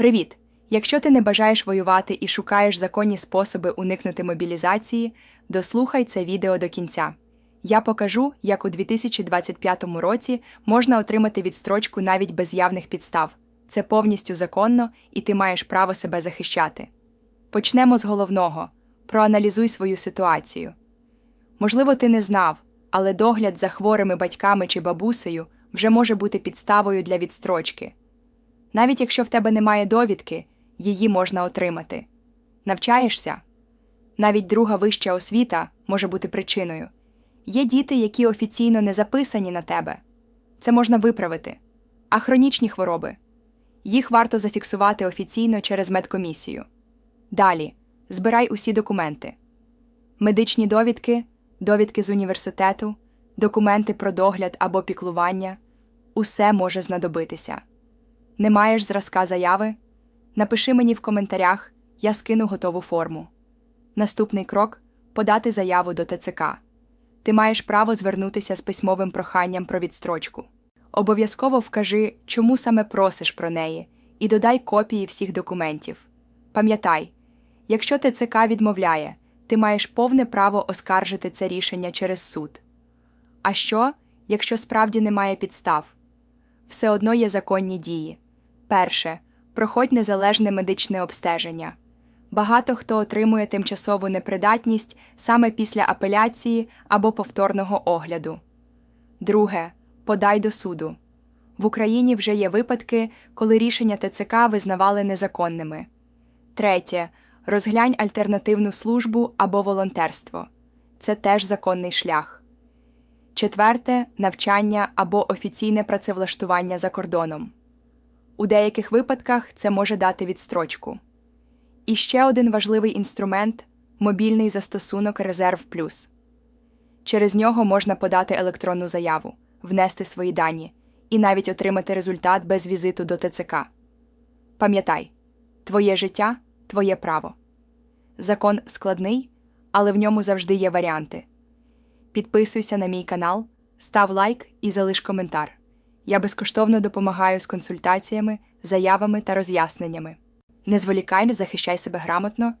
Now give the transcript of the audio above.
Привіт! Якщо ти не бажаєш воювати і шукаєш законні способи уникнути мобілізації, дослухай це відео до кінця. Я покажу, як у 2025 році можна отримати відстрочку навіть без явних підстав. Це повністю законно, і ти маєш право себе захищати. Почнемо з головного: проаналізуй свою ситуацію. Можливо, ти не знав, але догляд за хворими батьками чи бабусею вже може бути підставою для відстрочки. Навіть якщо в тебе немає довідки, її можна отримати. Навчаєшся? Навіть друга вища освіта може бути причиною. Є діти, які офіційно не записані на тебе. Це можна виправити. А хронічні хвороби їх варто зафіксувати офіційно через медкомісію. Далі збирай усі документи: медичні довідки, довідки з університету, документи про догляд або піклування усе може знадобитися. Не маєш зразка заяви? Напиши мені в коментарях, я скину готову форму. Наступний крок подати заяву до ТЦК. Ти маєш право звернутися з письмовим проханням про відстрочку. Обов'язково вкажи, чому саме просиш про неї, і додай копії всіх документів. Пам'ятай, якщо ТЦК відмовляє, ти маєш повне право оскаржити це рішення через суд. А що, якщо справді немає підстав? Все одно є законні дії. Перше. Проходь незалежне медичне обстеження. Багато хто отримує тимчасову непридатність саме після апеляції або повторного огляду. Друге. Подай до суду. В Україні вже є випадки, коли рішення ТЦК визнавали незаконними. Третє. Розглянь альтернативну службу або волонтерство. Це теж законний шлях. Четверте навчання або офіційне працевлаштування за кордоном. У деяких випадках це може дати відстрочку. І ще один важливий інструмент мобільний застосунок Резерв Плюс. Через нього можна подати електронну заяву, внести свої дані і навіть отримати результат без візиту до ТЦК. Пам'ятай, твоє життя твоє право. Закон складний, але в ньому завжди є варіанти. Підписуйся на мій канал, став лайк і залиш коментар. Я безкоштовно допомагаю з консультаціями, заявами та роз'ясненнями. Не зволікай, захищай себе грамотно